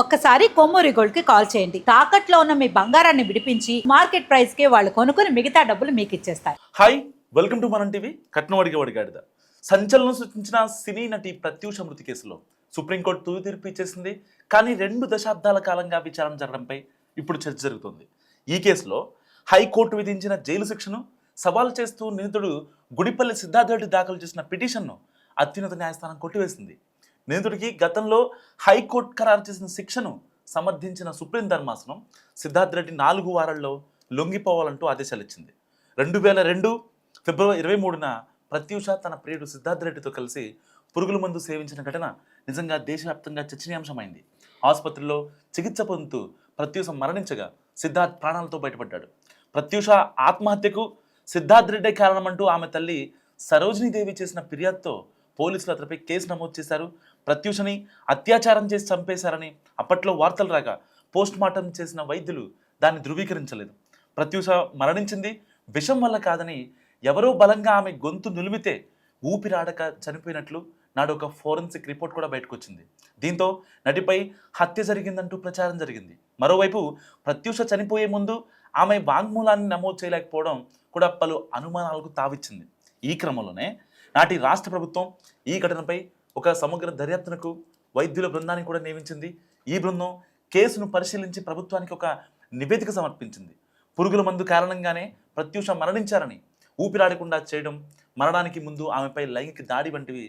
ఒక్కసారి కొమ్మూరి గోల్డ్కి కాల్ చేయండి. తాకట్లో ఉన్న మీ బంగారాన్ని విడిపించి మార్కెట్ ప్రైస్కి వాళ్ళు కొనుక్కుని మిగతా డబ్బులు మీకు ఇచ్చేస్తారు. హాయ్ వెల్కమ్ టు మనం టీవీ కట్నవాడికి వడిగాడిద సంచలనం సృష్టించిన సినీ నటి ప్రత్యూష మృతి కేసులో సుప్రీంకోర్టు తుది తీర్పు ఇచ్చేసింది కానీ రెండు దశాబ్దాల కాలంగా విచారణ జరగడంపై ఇప్పుడు చర్చ జరుగుతుంది. ఈ కేసులో హైకోర్టు విధించిన జైలు శిక్షను సవాల్ చేస్తూ నిందితుడు గుడిపల్లి సిద్ధార్థ రెడ్డి దాఖలు చేసిన పిటిషన్ను అత్యున్నత న్యాయస్థానం కొట్టివేసింది. నిందితుడికి గతంలో హైకోర్టు ఖరారు చేసిన శిక్షను సమర్థించిన సుప్రీం ధర్మాసనం సిద్ధార్థ రెడ్డి నాలుగు వారాల్లో లొంగిపోవాలంటూ ఆదేశాలు ఇచ్చింది. రెండు వేల రెండు ఫిబ్రవరి ఇరవై మూడున ప్రత్యూష తన ప్రియుడు సిద్ధార్థ రెడ్డితో కలిసి పురుగుల మందు సేవించిన ఘటన నిజంగా దేశవ్యాప్తంగా చర్చనీయాంశమైంది. ఆసుపత్రిలో చికిత్స పొందుతూ ప్రత్యూష మరణించగా సిద్ధార్థ్ ప్రాణాలతో బయటపడ్డాడు. ప్రత్యూష ఆత్మహత్యకు సిద్ధార్థ్ రెడ్డే కారణమంటూ ఆమె తల్లి సరోజినీదేవి చేసిన ఫిర్యాదుతో పోలీసులు అతనిపై కేసు నమోదు చేశారు. ప్రత్యూషని అత్యాచారం చేసి చంపేశారని అప్పట్లో వార్తలు రాగా పోస్ట్ మార్టం చేసిన వైద్యులు దాన్ని ధృవీకరించలేదు. ప్రత్యూష మరణించింది విషం వల్ల కాదని ఎవరో బలంగా ఆమె గొంతు నులిమితే ఊపిరాడక చనిపోయినట్లు నాడు ఒక ఫోరెన్సిక్ రిపోర్ట్ కూడా బయటకు వచ్చింది దీంతో నటిపై హత్య జరిగిందంటూ ప్రచారం జరిగింది. మరోవైపు ప్రత్యూష చనిపోయే ముందు ఆమె వాంగ్మూలాన్ని నమోదు చేయలేకపోవడం కూడా పలు అనుమానాలకు తావిచ్చింది. ఈ క్రమంలోనే నాటి రాష్ట్ర ప్రభుత్వం ఈ ఘటనపై ఒక సమగ్ర దర్యాప్తునకు వైద్యుల బృందాన్ని కూడా నియమించింది. ఈ బృందం కేసును పరిశీలించి ప్రభుత్వానికి ఒక నివేదిక సమర్పించింది. పురుగుల మందు కారణంగానే ప్రత్యూష మరణించారని ఊపిరాడకుండా చేయడం మరణానికి ముందు ఆమెపై లైంగిక దాడి వంటివి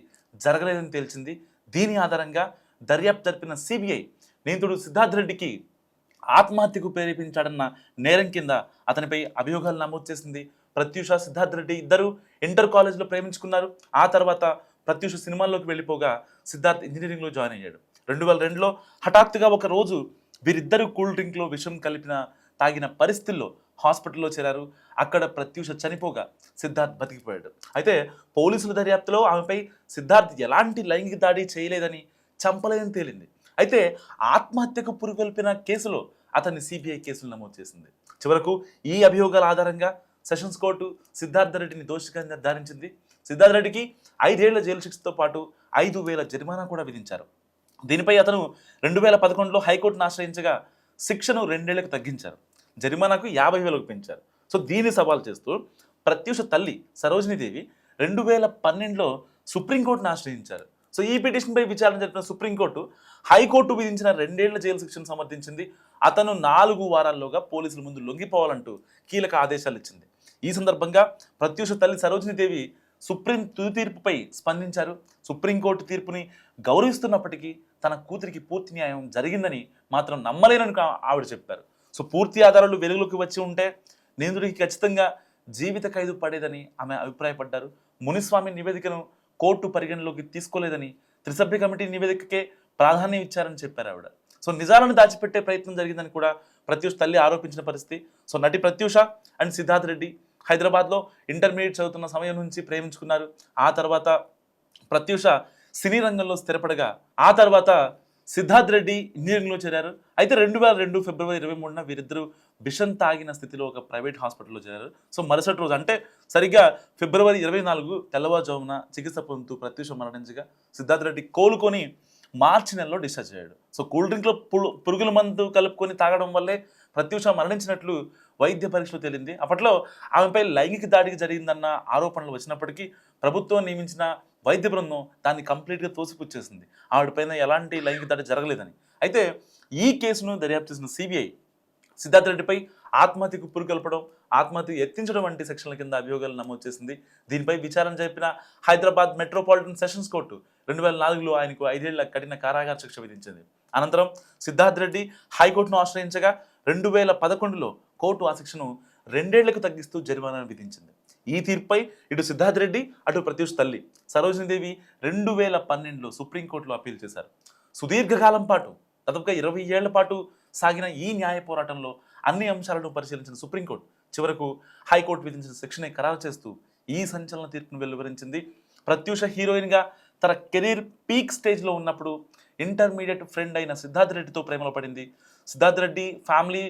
జరగలేదని తేల్చింది. దీని ఆధారంగా దర్యాప్తు జరిపిన సిబిఐ నిందితుడు సిద్ధార్థ్ రెడ్డికి ఆత్మహత్యకు ప్రేరేపించాడన్న నేరం కింద అతనిపై అభియోగాలు నమోదు చేసింది. ప్రత్యూష సిద్ధార్థ్ రెడ్డి ఇద్దరు ఇంటర్ కాలేజ్లో ప్రేమించుకున్నారు. ఆ తర్వాత ప్రత్యూష సినిమాల్లోకి వెళ్ళిపోగా సిద్ధార్థ్ ఇంజనీరింగ్లో జాయిన్ అయ్యాడు. రెండు వేల రెండులో హఠాత్తుగా ఒక రోజు వీరిద్దరు కూల్ డ్రింక్లో విషం కలిపిన తాగిన పరిస్థితుల్లో హాస్పిటల్లో చేరారు. అక్కడ ప్రత్యూష చనిపోగా సిద్ధార్థ్ బతికిపోయాడు. అయితే పోలీసుల దర్యాప్తులో ఆమెపై సిద్ధార్థ్ ఎలాంటి లైంగిక దాడి చేయలేదని చంపలేదని తేలింది. అయితే ఆత్మహత్యకు పురుగొల్పిన కేసులో అతన్ని సిబిఐ కేసులు నమోదు చేసింది. చివరకు ఈ అభియోగాల ఆధారంగా సెషన్స్ కోర్టు సిద్ధార్థ రెడ్డిని దోషిగా నిర్ధారించింది సిద్ధార్థ రెడ్డికి ఐదేళ్ళ జైలు శిక్షతో పాటు ఐదు వేల జరిమానా కూడా విధించారు. దీనిపై అతను రెండు వేల పదకొండులో హైకోర్టును ఆశ్రయించగా శిక్షను రెండేళ్ళకు తగ్గించారు. జరిమానాకు యాభై వేలకు పెంచారు. సో దీన్ని సవాల్ చేస్తూ ప్రత్యూష తల్లి సరోజినీదేవి రెండు వేల పన్నెండులో సుప్రీంకోర్టును ఆశ్రయించారు. సో ఈ పిటిషన్పై విచారణ జరిపిన సుప్రీంకోర్టు హైకోర్టు విధించిన రెండేళ్ళ జైలు శిక్షను సమర్థించింది. అతను నాలుగు వారాల్లోగా పోలీసుల ముందు లొంగిపోవాలంటూ కీలక ఆదేశాలు ఇచ్చింది. ఈ సందర్భంగా ప్రత్యూష తల్లి సరోజినీదేవి సుప్రీం తుది తీర్పుపై స్పందించారు. సుప్రీంకోర్టు తీర్పుని గౌరవిస్తున్నప్పటికీ తన కూతురికి పూర్తి న్యాయం జరిగిందని మాత్రం నమ్మలేనని ఆవిడ చెప్పారు. సో పూర్తి ఆధారాలు వెలుగులోకి వచ్చి ఉంటే నిందితుడికి ఖచ్చితంగా జీవిత ఖైదు పడేదని ఆమె అభిప్రాయపడ్డారు. మునిస్వామి నివేదికను కోర్టు పరిగణలోకి తీసుకోలేదని త్రిసభ్య కమిటీ నివేదికకే ప్రాధాన్యం ఇచ్చారని చెప్పారు ఆవిడ. సో నిజాలను దాచిపెట్టే ప్రయత్నం జరిగిందని కూడా ప్రత్యూష్ తల్లి ఆరోపించిన పరిస్థితి. సో నటి ప్రత్యూష అండ్ సిద్ధార్థ్ రెడ్డి హైదరాబాద్లో ఇంటర్మీడియట్ చదువుతున్న సమయం నుంచి ప్రేమించుకున్నారు. ఆ తర్వాత ప్రత్యూష సినీ రంగంలో స్థిరపడగా ఆ తర్వాత సిద్ధార్థ్ రెడ్డి ఇంజనీరింగ్లో చేరారు. అయితే రెండు వేల రెండు ఫిబ్రవరి ఇరవై మూడున వీరిద్దరూ విషం తాగిన స్థితిలో ఒక ప్రైవేట్ హాస్పిటల్లో చేరారు. సో మరుసటి రోజు అంటే సరిగ్గా ఫిబ్రవరి ఇరవై నాలుగు తెల్లవారుజామున చికిత్స పొందుతూ ప్రత్యూష మరణించగా సిద్ధార్థ్ రెడ్డి కోలుకొని మార్చి నెలలో డిశ్చార్జ్ అయ్యాడు. సో కూల్ డ్రింక్లో పులు- పురుగుల మందు కలుపుకొని తాగడం వల్లే ప్రత్యూష మరణించినట్లు వైద్య పరీక్షలు తేలింది. అప్పట్లో ఆమెపై లైంగిక దాడికి జరిగిందన్న ఆరోపణలు వచ్చినప్పటికీ ప్రభుత్వం నియమించిన వైద్య బృందం దాన్ని కంప్లీట్గా తోసిపుచ్చేసింది. ఆవిడపైన ఎలాంటి లైంగిక దాడి జరగలేదని. అయితే ఈ కేసును దర్యాప్తు చేసిన సిబిఐ సిద్ధార్థ రెడ్డిపై ఆత్మహత్యకు పురుగొల్పడం ఆత్మహత్య ఎత్తించడం వంటి సెక్షన్ల కింద అభియోగాలు నమోదు చేసింది. దీనిపై విచారణ జరిపిన హైదరాబాద్ మెట్రోపాలిటన్ సెషన్స్ కోర్టు రెండు వేల నాలుగులో ఆయనకు ఐదేళ్ళ కఠిన కారాగార శిక్ష విధించింది. అనంతరం సిద్ధార్థ్ రెడ్డి హైకోర్టును ఆశ్రయించగా రెండు వేల పదకొండులో కోర్టు ఆ శిక్షను రెండేళ్ళకు తగ్గిస్తూ జరిమానాను విధించింది. ఈ తీర్పుపై ఇటు సిద్ధార్థ్ రెడ్డి అటు ప్రత్యూష్ తల్లి సరోజినీదేవి రెండు వేల పన్నెండులో సుప్రీంకోర్టులో అప్పీల్ చేశారు. సుదీర్ఘకాలం పాటు దాదాపుగా ఇరవై ఏళ్ళ పాటు సాగిన ఈ న్యాయ పోరాటంలో అన్ని అంశాలను పరిశీలించిన సుప్రీంకోర్టు చివరకు హైకోర్టు విధించిన శిక్షనే ఖరారు చేస్తూ ఈ సంచలన తీర్పును వెలువరించింది. ప్రత్యూష హీరోయిన్గా తన కెరీర్ పీక్ స్టేజ్లో ఉన్నప్పుడు ఇంటర్మీడియట్ ఫ్రెండ్ అయిన సిద్ధార్థ్ రెడ్డితో ప్రేమలో పడింది. సిద్ధార్థ్ రెడ్డి ఫ్యామిలీ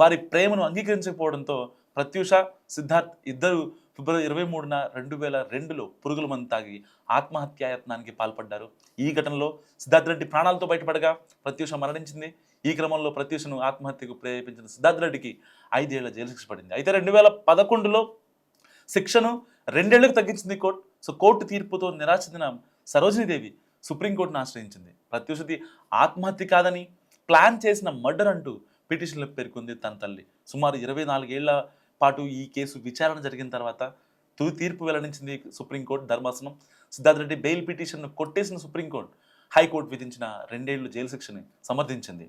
వారి ప్రేమను అంగీకరించకపోవడంతో ప్రత్యూష సిద్ధార్థ్ ఇద్దరు ఫిబ్రవరి ఇరవై మూడున రెండు వేల రెండులో పురుగుల మందు తాగి ఆత్మహత్యాయత్నానికి పాల్పడ్డారు. ఈ ఘటనలో సిద్ధార్థ్ రెడ్డి ప్రాణాలతో బయటపడగా ప్రత్యూష మరణించింది. ఈ క్రమంలో ప్రత్యూషను ఆత్మహత్యకు ప్రేరేపించిన సిద్ధార్థ్ రెడ్డికి ఐదేళ్ళ జైలు శిక్ష పడింది. అయితే రెండు వేల పదకొండులో శిక్షను రెండేళ్ళకు తగ్గించింది కోర్టు. సో కోర్టు తీర్పుతో నిరాశ చెందిన సరోజినీదేవి సుప్రీంకోర్టును ఆశ్రయించింది. ప్రత్యూషది ఆత్మహత్య కాదని ప్లాన్ చేసిన మర్డర్ అంటూ పిటిషన్లో పేర్కొంది తన తల్లి. సుమారు ఇరవై నాలుగేళ్ళ పాటు ఈ కేసు విచారణ జరిగిన తర్వాత తుది తీర్పు వెల్లడించింది సుప్రీంకోర్టు ధర్మాసనం. సిద్ధార్థ్ రెడ్డి బెయిల్ పిటిషన్ను కొట్టేసిన సుప్రీంకోర్టు హైకోర్టు విధించిన రెండేళ్ళు జైలు శిక్షని సమర్థించింది.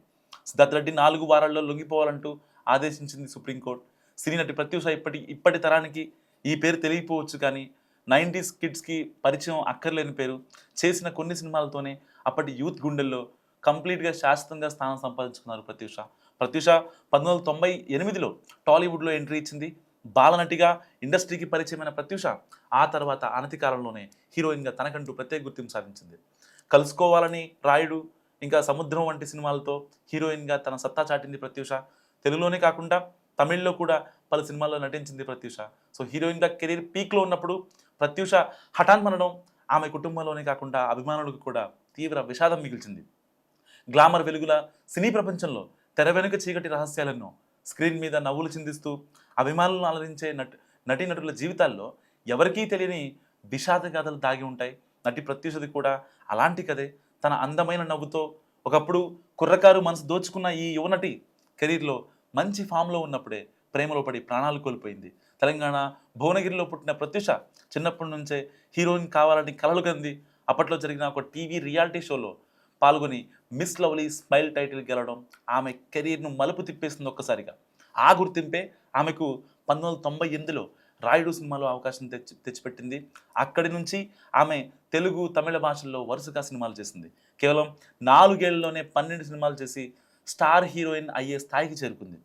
సిద్ధార్థ్ రెడ్డి నాలుగు వారాల్లో లొంగిపోవాలంటూ ఆదేశించింది సుప్రీంకోర్టు. సినీ నటి ప్రత్యూష ఇప్పటి ఇప్పటి తరానికి ఈ పేరు తెలియకపోవచ్చు కానీ నైంటీస్ కిడ్స్కి పరిచయం అక్కర్లేని పేరు. చేసిన కొన్ని సినిమాలతోనే అప్పటి యూత్ గుండెల్లో కంప్లీట్గా శాశ్వతంగా స్థానం సంపాదించుకున్నారు ప్రత్యూష. ప్రత్యూష పంతొమ్మిది వందల తొంభై ఎనిమిదిలో టాలీవుడ్లో ఎంట్రీ ఇచ్చింది. బాలనటిగా ఇండస్ట్రీకి పరిచయమైన ప్రత్యూష ఆ తర్వాత అనతి కాలంలోనే హీరోయిన్గా తనకంటూ ప్రత్యేక గుర్తింపు సాధించింది. కలుసుకోవాలని రాయుడు ఇంకా సముద్రం వంటి సినిమాలతో హీరోయిన్గా తన సత్తా చాటింది ప్రత్యూష. తెలుగులోనే కాకుండా తమిళ్ళో కూడా పలు సినిమాల్లో నటించింది ప్రత్యూష. సో హీరోయిన్గా కెరీర్ పీక్లో ఉన్నప్పుడు ప్రత్యూష హఠాన్ మనడం ఆమె కుటుంబంలోనే కాకుండా అభిమానులకు కూడా తీవ్ర విషాదం మిగిల్చింది. గ్లామర్ వెలుగుల సినీ ప్రపంచంలో తెర వెనుక చీకటి రహస్యాలను స్క్రీన్ మీద నవ్వులు చిందిస్తూ అభిమానులను అలరించే నటి నటీనటుల జీవితాల్లో ఎవరికీ తెలియని విషాద గాథలు దాగి ఉంటాయి. నటి ప్రత్యూషది కూడా అలాంటి కదే తన అందమైన నవ్వుతో ఒకప్పుడు కుర్రకారు మనసు దోచుకున్న ఈ యువనటి కెరీర్లో మంచి ఫామ్లో ఉన్నప్పుడే ప్రేమలో పడి ప్రాణాలు కోల్పోయింది. తెలంగాణ భువనగిరిలో పుట్టిన ప్రత్యూష చిన్నప్పటి నుంచే హీరోయిన్ కావాలని కలలు కంది. అప్పట్లో జరిగిన ఒక టీవీ రియాలిటీ షోలో పాల్గొని మిస్ లవ్లీ స్మైల్ టైటిల్ గెలవడం ఆమె కెరీర్ను మలుపు తిప్పేసింది ఒక్కసారిగా. ఆ గుర్తింపే ఆమెకు పంతొమ్మిది వందల తొంభై ఎనిమిదిలో రాయుడు సినిమాలో అవకాశం తెచ్చి తెచ్చిపెట్టింది. అక్కడి నుంచి ఆమె తెలుగు తమిళ భాషల్లో వరుసగా సినిమాలు చేసింది. కేవలం నాలుగేళ్ళలోనే పన్నెండు సినిమాలు చేసి స్టార్ హీరోయిన్ అయ్యే స్థాయికి చేరుకుంది.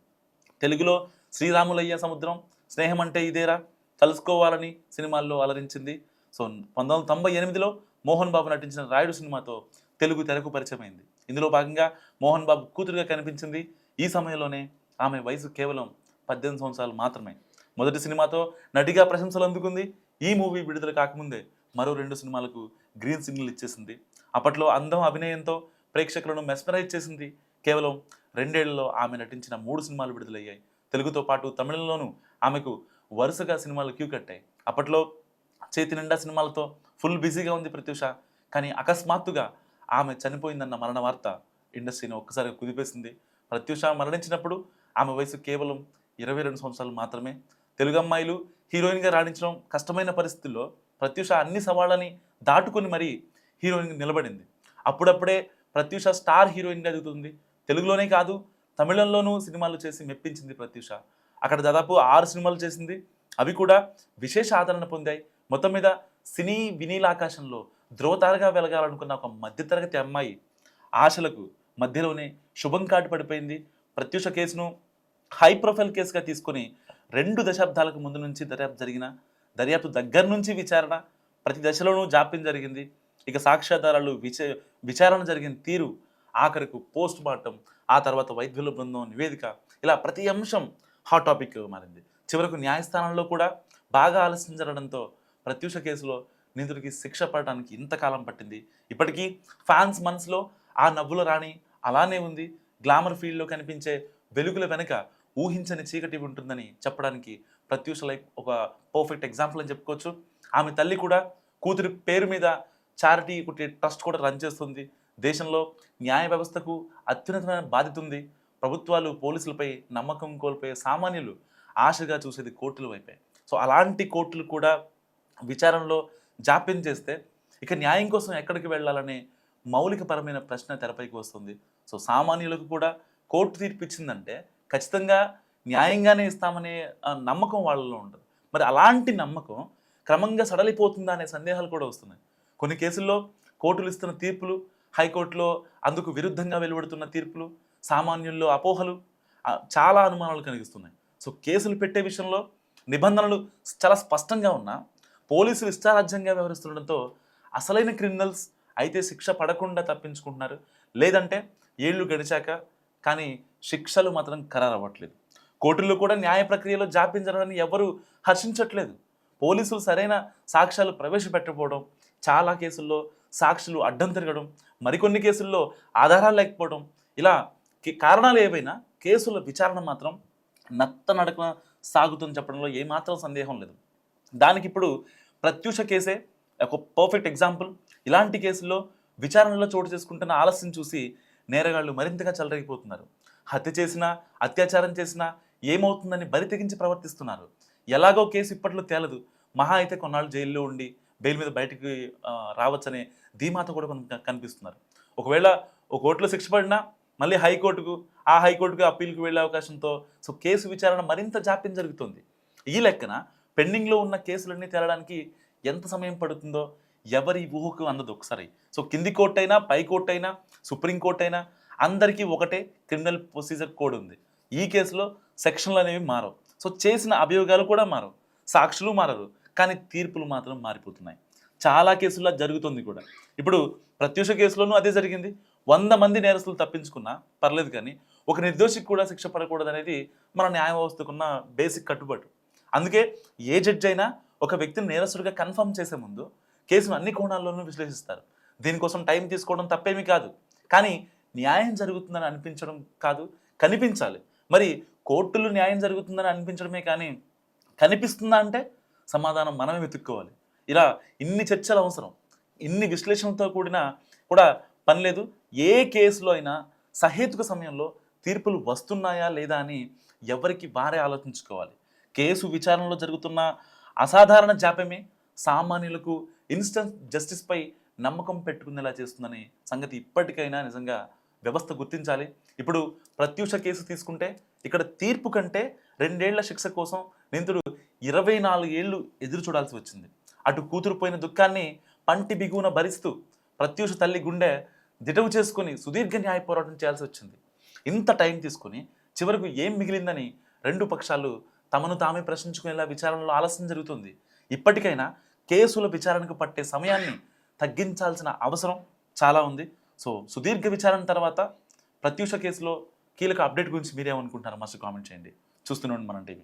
తెలుగులో శ్రీరాములయ్య సముద్రం స్నేహం అంటే ఇదేరా? కలుసుకోవాలని సినిమాల్లో అలరించింది. సో పంతొమ్మిది వందల తొంభై ఎనిమిదిలో మోహన్ బాబు నటించిన రాయుడు సినిమాతో తెలుగు తెరకు పరిచయమైంది. ఇందులో భాగంగా మోహన్ బాబు కూతురుగా కనిపించింది. ఈ సమయంలోనే ఆమె వయసు కేవలం పద్దెనిమిది సంవత్సరాలు మాత్రమే. మొదటి సినిమాతో నటిగా ప్రశంసలు అందుకుంది. ఈ మూవీ విడుదల కాకముందే మరో రెండు సినిమాలకు గ్రీన్ సిగ్నల్ ఇచ్చేసింది. అప్పట్లో అందం అభినయంతో ప్రేక్షకులను మెస్మరైజ్ చేసింది. కేవలం రెండేళ్ళలో ఆమె నటించిన మూడు సినిమాలు విడుదలయ్యాయి. తెలుగుతో పాటు తమిళంలోనూ ఆమెకు వరుసగా సినిమాలు క్యూ కట్టాయి. అప్పట్లో చేతి నిండా సినిమాలతో ఫుల్ బిజీగా ఉంది ప్రత్యూష. కానీ అకస్మాత్తుగా ఆమె చనిపోయిందన్న మరణ వార్త ఇండస్ట్రీని ఒక్కసారి కుదిపేసింది. ప్రత్యూష మరణించినప్పుడు ఆమె వయసు కేవలం ఇరవై రెండు సంవత్సరాలు మాత్రమే. తెలుగు అమ్మాయిలు హీరోయిన్గా రాణించడం కష్టమైన పరిస్థితుల్లో ప్రత్యూష అన్ని సవాళ్ళని దాటుకొని మరీ హీరోయిన్ నిలబడింది. అప్పుడప్పుడే ప్రత్యూష స్టార్ హీరోయిన్గా ఎదుగుతుంది. తెలుగులోనే కాదు తమిళంలోనూ సినిమాలు చేసి మెప్పించింది ప్రత్యూష. అక్కడ దాదాపు ఆరు సినిమాలు చేసింది. అవి కూడా విశేష ఆదరణ పొందాయి. మొత్తం మీద సినీ వినీలాకాశంలో ధ్రువతారగా వెలగాలనుకున్న ఒక మధ్యతరగతి అమ్మాయి ఆశలకు మధ్యలోనే శుభం కాటు పడిపోయింది. ప్రత్యూష కేసును హై ప్రొఫైల్ కేసుగా తీసుకొని రెండు దశాబ్దాలకు ముందు నుంచి దర్యాప్తు జరిగిన దర్యాప్తు దగ్గర నుంచి విచారణ ప్రతి దశలోనూ జాప్యం జరిగింది. ఇక సాక్ష్యాధారాలు విచ విచారణ జరిగిన తీరు ఆఖరికి పోస్ట్ మార్టం ఆ తర్వాత వైద్యుల బృందం నివేదిక ఇలా ప్రతి అంశం హాట్ టాపిక్ మారింది. చివరకు న్యాయస్థానంలో కూడా బాగా ఆలస్యం జరగడంతో ప్రత్యూష కేసులో నిందితుడికి శిక్ష పడటానికి ఇంతకాలం పట్టింది. ఇప్పటికీ ఫ్యాన్స్ మనసులో ఆ నవ్వుల రాణి అలానే ఉంది. గ్లామర్ ఫీల్డ్లో కనిపించే వెలుగుల వెనుక ఊహించని చీకటి ఉంటుందని చెప్పడానికి ప్రత్యూష లైక్ ఒక పర్ఫెక్ట్ ఎగ్జాంపుల్ అని చెప్పుకోవచ్చు. ఆమె తల్లి కూడా కూతురి పేరు మీద చారిటీ ఒకటి ట్రస్ట్ కూడా రన్ చేస్తుంది. దేశంలో న్యాయ వ్యవస్థకు అత్యున్నతమైన బాధ్యత ఉంది. ప్రభుత్వాలు పోలీసులపై నమ్మకం కోల్పోయే సామాన్యులు ఆశగా చూసేది కోర్టుల వైపే. సో అలాంటి కోర్టులు కూడా విచారణలో జాప్యం చేస్తే ఇక న్యాయం కోసం ఎక్కడికి వెళ్ళాలనే మౌలికపరమైన ప్రశ్న తెరపైకి వస్తుంది. సో సామాన్యులకు కూడా కోర్టు తీర్పు ఇచ్చిందంటే ఖచ్చితంగా న్యాయంగానే ఇస్తామనే నమ్మకం వాళ్ళలో ఉంటుంది. మరి అలాంటి నమ్మకం క్రమంగా సడలిపోతుందా అనే సందేహాలు కూడా వస్తున్నాయి. కొన్ని కేసుల్లో కోర్టులు ఇస్తున్న తీర్పులు హైకోర్టులో అందుకు విరుద్ధంగా వెలువడుతున్న తీర్పులు సామాన్యుల్లో అపోహలు చాలా అనుమానాలు కలిగిస్తున్నాయి. సో కేసులు పెట్టే విషయంలో నిబంధనలు చాలా స్పష్టంగా ఉన్నా పోలీసులు ఇష్టారాజ్యంగా వ్యవహరిస్తుండడంతో అసలైన క్రిమినల్స్ అయితే శిక్ష పడకుండా తప్పించుకుంటున్నారు. లేదంటే ఏళ్ళు గడిచాక కానీ శిక్షలు మాత్రం ఖరారవ్వట్లేదు. కోర్టుల్లో కూడా న్యాయ ప్రక్రియలో జాప్యం జరగడాన్ని ఎవరూ హర్షించట్లేదు. పోలీసులు సరైన సాక్ష్యాలు ప్రవేశపెట్టకపోవడం చాలా కేసుల్లో సాక్షులు అడ్డం తిరగడం మరికొన్ని కేసుల్లో ఆధారాలు లేకపోవడం ఇలా కారణాలు ఏవైనా కేసుల విచారణ మాత్రం నత్త నడకన సాగుతుందని చెప్పడంలో ఏమాత్రం సందేహం లేదు. దానికి ఇప్పుడు ప్రత్యూష కేసే ఒక పర్ఫెక్ట్ ఎగ్జాంపుల్ ఇలాంటి కేసుల్లో విచారణలో చోటు చేసుకుంటున్న ఆలస్యం చూసి నేరగాళ్ళు మరింతగా చెలరగిపోతున్నారు. హత్య చేసినా అత్యాచారం చేసినా ఏమవుతుందని బరి తెగించి ప్రవర్తిస్తున్నారు. ఎలాగో కేసు ఇప్పట్లో తేలదు. మహా అయితే కొన్నాళ్ళు జైల్లో ఉండి బెయిల్ మీద బయటికి రావచ్చనే ధీమాత కూడా కొంత కనిపిస్తున్నారు. ఒకవేళ ఒక ఓట్లో శిక్ష పడినా మళ్ళీ హైకోర్టుకు ఆ హైకోర్టుకు అప్పీల్కి వెళ్ళే అవకాశంతో సో కేసు విచారణ మరింత జాప్యం జరుగుతుంది. ఈ లెక్కన పెండింగ్లో ఉన్న కేసులన్నీ తేలడానికి ఎంత సమయం పడుతుందో ఎవరి ఊహకు అందదు ఒకసారి. సో కింది కోర్టు అయినా పై కోర్టు అయినా సుప్రీంకోర్టు అయినా అందరికీ ఒకటే క్రిమినల్ ప్రొసీజర్ కోడ్ ఉంది. ఈ కేసులో సెక్షన్లు అనేవి మారవు. సో చేసిన అభియోగాలు కూడా మారవు. సాక్షులు మారరు. కానీ తీర్పులు మాత్రం మారిపోతున్నాయి. చాలా కేసుల్లో జరుగుతుంది కూడా. ఇప్పుడు ప్రత్యూష కేసులోనూ అదే జరిగింది. వంద మంది నేరస్తులు తప్పించుకున్నా పర్లేదు కానీ ఒక నిర్దోషికి కూడా శిక్ష పడకూడదు అనేది మన న్యాయ వ్యవస్థకున్న బేసిక్ కట్టుబాటు అందుకే ఏ జడ్జి అయినా ఒక వ్యక్తిని నేరస్తుడిగా కన్ఫర్మ్ చేసే ముందు కేసును అన్ని కోణాల్లోనూ విశ్లేషిస్తారు. దీనికోసం టైం తీసుకోవడం తప్పేమీ కాదు. కానీ న్యాయం జరుగుతుందని అనిపించడం కాదు కనిపించాలి. మరి కోర్టులు న్యాయం జరుగుతుందని అనిపించడమే కానీ కనిపిస్తుందా అంటే సమాధానం మనమే వెతుక్కోవాలి. ఇలా ఇన్ని చర్చలు అవసరం. ఇన్ని విశ్లేషణతో కూడిన కూడా పని లేదు. ఏ కేసులో అయినా సహేతుక సమయంలో తీర్పులు వస్తున్నాయా లేదా అని ఎవరికి వారే ఆలోచించుకోవాలి. కేసు విచారణలో జరుగుతున్న అసాధారణ జాప్యమే సామాన్యులకు ఇన్స్టెంట్ జస్టిస్పై నమ్మకం పెట్టుకునేలా చేస్తుందనే సంగతి ఇప్పటికైనా నిజంగా వ్యవస్థ గుర్తించాలి. ఇప్పుడు ప్రత్యూష కేసు తీసుకుంటే ఇక్కడ తీర్పు కంటే రెండేళ్ళ శిక్ష కోసం నిందుడు ఇరవై నాలుగు ఏళ్ళు ఎదురు చూడాల్సి వచ్చింది. అటు కూతురు పోయిన దుఃఖాన్ని పంటి బిగువున భరిస్తూ ప్రత్యూష తల్లి గుండె దిటవు చేసుకొని సుదీర్ఘ న్యాయ పోరాటం చేయాల్సి వచ్చింది. ఇంత టైం తీసుకొని చివరకు ఏం మిగిలిందని రెండు పక్షాలు తమను తామే ప్రశ్నించుకునేలా విచారణలో ఆలస్యం జరుగుతుంది. ఇప్పటికైనా కేసుల విచారణకు పట్టే సమయాన్ని తగ్గించాల్సిన అవసరం చాలా ఉంది. సో సుదీర్ఘ విచారణ తర్వాత ప్రత్యూష కేసులో కీలక అప్డేట్ గురించి మీరేమనుకుంటారు మస్తు కామెంట్ చేయండి. చూస్తూనే మనం టీవీ.